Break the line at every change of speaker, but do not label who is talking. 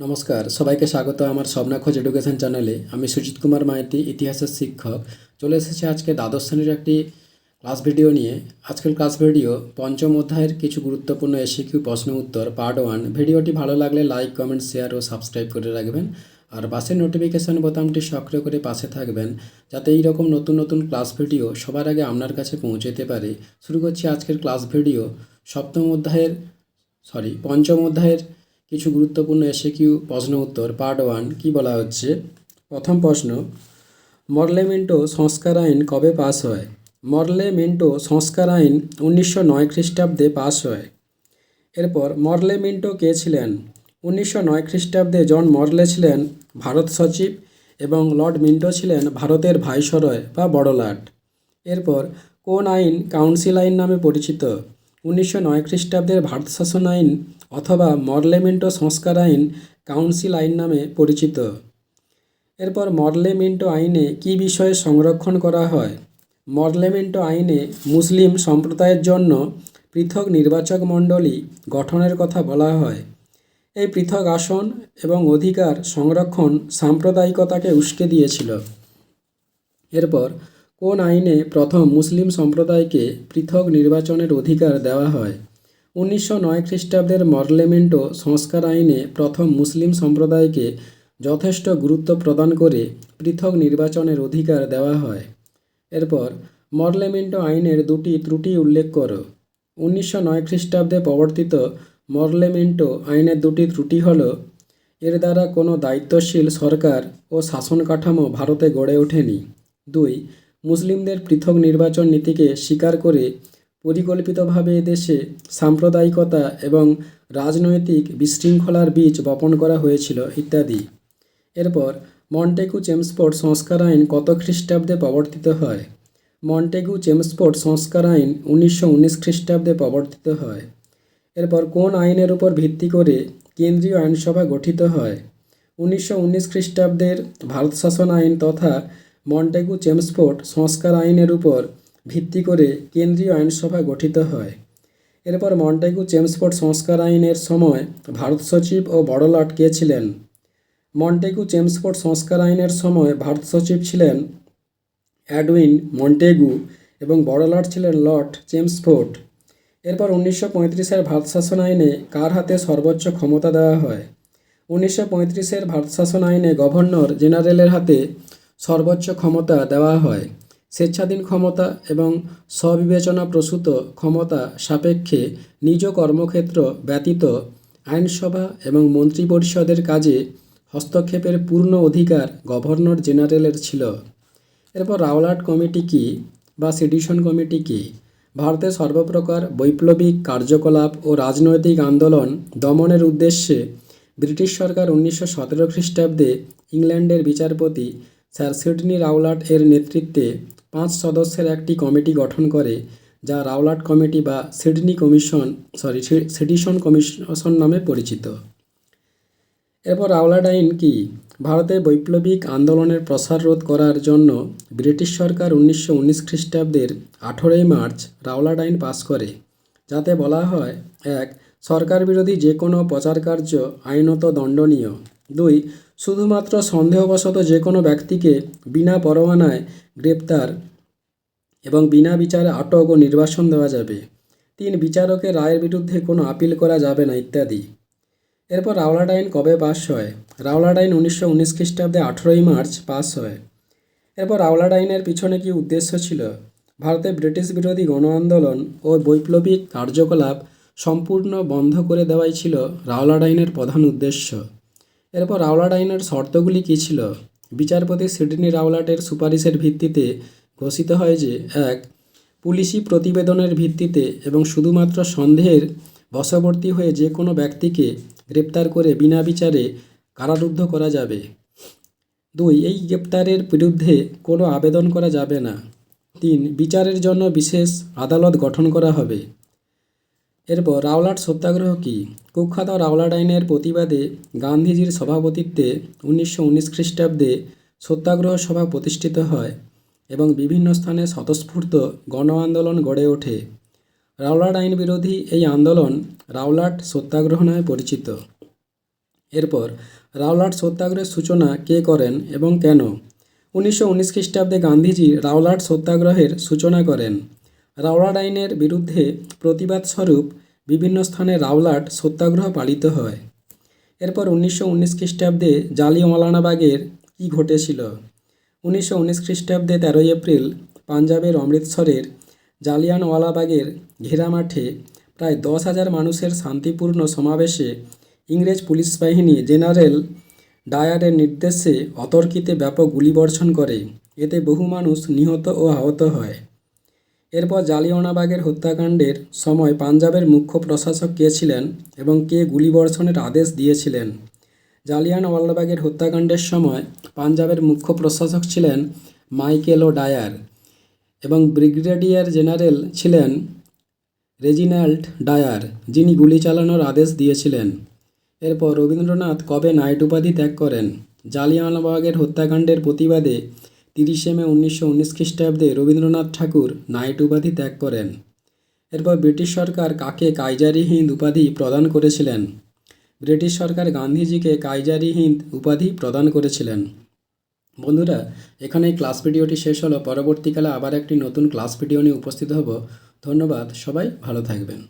নমস্কার, সবাইকে স্বাগত আমার স্বপ্না খোঁজ এডুকেশন চ্যানেলে আমি সুজিত কুমার মাইতি, ইতিহাসের শিক্ষক। চলে এসেছি আজকে দ্বাদশ শ্রেণির একটি ক্লাস ভিডিও নিয়ে। আজকের ক্লাস ভিডিও পঞ্চম অধ্যায়ের কিছু গুরুত্বপূর্ণ এসিকিউ প্রশ্ন উত্তর পার্ট ওয়ান ভিডিওটি ভালো লাগলে লাইক কমেন্ট শেয়ার ও সাবস্ক্রাইব করে রাখবেন। আর পাশের নোটিফিকেশন বোতামটি সক্রিয় করে পাশে থাকবেন, যাতে এই রকম নতুন নতুন ক্লাস ভিডিও সবার আগে আপনার কাছে পৌঁছতে পারে। শুরু করছি আজকের ক্লাস ভিডিও সপ্তম অধ্যায়ের সরি পঞ্চম অধ্যায়ের কিছু গুরুত্বপূর্ণ এসে কিউ প্রশ্ন উত্তর পার্ট ওয়ান কী বলা হচ্ছে? প্রথম প্রশ্ন মরলেমেন্টো সংস্কার আইন কবে পাস হয়? মরলেমেন্টো সংস্কার আইন উনিশশো নয় খ্রিস্টাব্দে পাস হয়। এরপর মরলেমেন্টো কে ছিলেন? উনিশশো নয় খ্রিস্টাব্দে জন মরলে ছিলেন ভারত সচিব এবং লর্ড মিন্টো ছিলেন ভারতের ভাইসরয় বা বড়লাট। এরপর, কোন আইন কাউন্সিল আইন নামে পরিচিত? উনিশশো নয় খ্রিস্টাব্দের ভারত শাসন আইন অথবা মরলেমেন্টো সংস্কার আইন কাউন্সিল আইন নামে পরিচিত। এরপর মরলেমেন্টো আইনে কী বিষয়ে সংরক্ষণ করা হয়? মরলেমেন্টো আইনে মুসলিম সম্প্রদায়ের জন্য পৃথক নির্বাচক মণ্ডলী গঠনের কথা বলা হয়। এই পৃথক আসন এবং অধিকার সংরক্ষণ সাম্প্রদায়িকতাকে উস্কে দিয়েছিল। এরপর কোন আইনে প্রথম মুসলিম সম্প্রদায়কে পৃথক নির্বাচনের অধিকার দেওয়া হয়? উনিশশো নয় খ্রিস্টাব্দের মরলেমেন্টো সংস্কার আইনে প্রথম মুসলিম সম্প্রদায়কে যথেষ্ট গুরুত্ব প্রদান করে পৃথক নির্বাচনের অধিকার দেওয়া হয়। এরপর মরলেমেন্টো আইনের দুটি ত্রুটি উল্লেখ করো। উনিশশো নয় খ্রিস্টাব্দে প্রবর্তিত মরলেমেন্টো আইনের দুটি ত্রুটি হল, এর দ্বারা কোনো দায়িত্বশীল সরকার ও শাসন কাঠামো ভারতে গড়ে ওঠেনি। দুই মুসলিমদের পৃথক নির্বাচন নীতিকে স্বীকার করে পরিকল্পিতভাবে এদেশে সাম্প্রদায়িকতা এবং রাজনৈতিক বিশৃঙ্খলার বীজ বপন করা হয়েছিল ইত্যাদি। এরপর মন্টেগু চেমসফোর্ড সংস্কার আইন কত খ্রিস্টাব্দে প্রবর্তিত হয়? মন্টেগু চেমসফোর্ড সংস্কার আইন উনিশশো উনিশ খ্রিস্টাব্দে প্রবর্তিত হয়। এরপর কোন আইনের উপর ভিত্তি করে কেন্দ্রীয় আইনসভা গঠিত হয়? উনিশশো উনিশ খ্রিস্টাব্দের ভারত শাসন আইন তথা মন্টেগু চেমসফোর্ড সংস্কার আইনের উপর ভিত্তি করে কেন্দ্রীয় আইনসভা গঠিত হয়। এরপর মন্টেগু চেমসফোর্ড সংস্কার আইনের সময় ভারত সচিব ও বড়লাট কে ছিলেন? মন্টেগু চেমসফোর্ড সংস্কার আইনের সময় ভারত সচিব ছিলেন অ্যাডউইন মন্টেগু এবং বড়লাট ছিলেন লর্ড চেমসফোর্ড এরপর উনিশশো পঁয়ত্রিশের ভারত শাসন আইনে কার হাতে সর্বোচ্চ ক্ষমতা দেওয়া হয়? উনিশশো পঁয়ত্রিশের ভারত শাসন আইনে গভর্নর জেনারেলের হাতে সর্বোচ্চ ক্ষমতা দেওয়া হয়। স্বেচ্ছাধীন ক্ষমতা এবং স্ববিবেচনা প্রসূত ক্ষমতা সাপেক্ষে নিজ কর্মক্ষেত্র ব্যতীত আইনসভা এবং মন্ত্রিপরিষদের কাজে হস্তক্ষেপের পূর্ণ অধিকার গভর্নর জেনারেলের ছিল। এরপর রাওলাট কমিটি কি বা সিডিশন কমিটি কি? ভারতের সর্বপ্রকার বৈপ্লবিক কার্যকলাপ ও রাজনৈতিক আন্দোলন দমনের উদ্দেশ্যে ব্রিটিশ সরকার উনিশশো সতেরো খ্রিস্টাব্দে ইংল্যান্ডের বিচারপতি স্যার সিডনি রাওলাট এর নেতৃত্বে পাঁচ সদস্যের একটি কমিটি গঠন করে, যা রাওলাট কমিটি বা Sidney commission, sorry sedition commission নামে পরিচিত। এরপর রাওলাট আইন কি? ভারতে বৈপ্লবিক আন্দোলনের প্রসার রোধ করার জন্য ব্রিটিশ সরকার উনিশশো উনিশ খ্রিস্টাব্দের আঠেরোই মার্চ রাওলাট আইন পাস করে, যাতে বলা হয়, এক সরকার বিরোধী যে কোনো প্রচার কার্য আইনত দণ্ডনীয়। দুই শুধুমাত্র সন্দেহবশত যে কোনো ব্যক্তিকে বিনা পরোয়ানায় গ্রেপ্তার এবং বিনা বিচারে আটক ও নির্বাসন দেওয়া যাবে। তিন, বিচারকের রায়ের বিরুদ্ধে কোনো আপিল করা যাবে না ইত্যাদি। এরপর রাওলাট আইন কবে পাস হয়? রাওলাট আইন উনিশশো উনিশ খ্রিস্টাব্দে আঠেরোই মার্চ পাস হয়। এরপর রাওলাট আইনের পিছনে কি উদ্দেশ্য ছিল? ভারতে ব্রিটিশ বিরোধী গণ আন্দোলন ও বৈপ্লবিক কার্যকলাপ সম্পূর্ণ বন্ধ করে দেওয়াই ছিল রাওলাট আইনের প্রধান উদ্দেশ্য। এরপর রাওলাট আইনের শর্তগুলি কী ছিল? বিচারপতি সিডনি রাওলাটের সুপারিশের ভিত্তিতে ঘোষিত হয় যে, এক, পুলিশি প্রতিবেদনের ভিত্তিতে এবং শুধুমাত্র সন্দেহের বশবর্তী হয়ে যে কোনো ব্যক্তিকে গ্রেপ্তার করে বিনা বিচারে কারারুদ্ধ করা যাবে। দুই, এই গ্রেপ্তারের বিরুদ্ধে কোনো আবেদন করা যাবে না। তিন, বিচারের জন্য বিশেষ আদালত গঠন করা হবে। এরপর রাওলাট সত্যাগ্রহ কী? কুখ্যাত রাওলাট আইনের প্রতিবাদে গান্ধীজির সভাপতিত্বে উনিশশো উনিশ খ্রিস্টাব্দে সত্যাগ্রহ সভা প্রতিষ্ঠিত হয় এবং বিভিন্ন স্থানে স্বতঃস্ফূর্ত গণ আন্দোলন গড়ে ওঠে। রাওলাট আইন বিরোধী এই আন্দোলন রাওলাট সত্যাগ্রহ নামে পরিচিত। এরপর রাওলাট সত্যাগ্রহের সূচনা কে করেন এবং কেন? উনিশশো উনিশ খ্রিস্টাব্দে গান্ধীজি রাওলাট সত্যাগ্রহের সূচনা করেন। রাওলাট আইনের বিরুদ্ধে প্রতিবাদ স্বরূপ বিভিন্ন স্থানে রাওলাট সত্যাগ্রহ পালিত হয়। এরপর উনিশশো উনিশ খ্রিস্টাব্দে জালিওয়ালাবাগের কী ঘটেছিল? উনিশশো উনিশ খ্রিস্টাব্দে তেরোই এপ্রিল পাঞ্জাবের অমৃতসরের জালিয়ানওয়ালাবাগের ঘেরা মাঠে প্রায় দশ হাজার মানুষের শান্তিপূর্ণ সমাবেশে ইংরেজ পুলিশ বাহিনী জেনারেল ডায়ারের নির্দেশে অতর্কিতে ব্যাপক গুলিবর্ষণ করে। এতে বহু মানুষ নিহত ও আহত হয়। এরপর জালিয়ানওয়ালাবাগের হত্যাকাণ্ডের সময় পাঞ্জাবের মুখ্য প্রশাসক কে ছিলেন এবং কে গুলিবর্ষণের আদেশ দিয়েছিলেন? জালিয়ানওয়ালাবাগের হত্যাকাণ্ডের সময় পাঞ্জাবের মুখ্য প্রশাসক ছিলেন মাইকেল ও ডায়ার এবং ব্রিগেডিয়ার জেনারেল ছিলেন রেজিনাল্ড ডায়ার, যিনি গুলি চালানোর আদেশ দিয়েছিলেন। এরপর রবীন্দ্রনাথ কবে নাইট উপাধি ত্যাগ করেন? জালিয়ানওয়ালাবাগের হত্যাকাণ্ডের প্রতিবাদে তিরিশে মে উনিশশো উনিশ খ্রিস্টাব্দে রবীন্দ্রনাথ ঠাকুর নাইট উপাধি ত্যাগ করেন। এরপর ব্রিটিশ সরকার কাকে কাইজারি হিন্দ উপাধি প্রদান করেছিলেন? ব্রিটিশ সরকার গান্ধীজিকে কাইজারি হিন্দ উপাধি প্রদান করেছিলেন। বন্ধুরা এখানে এই ক্লাস ভিডিওটি শেষ হলো। পরবর্তীকালে আবার একটি নতুন ক্লাস ভিডিও নিয়ে উপস্থিত হব। ধন্যবাদ, সবাই ভালো থাকবেন।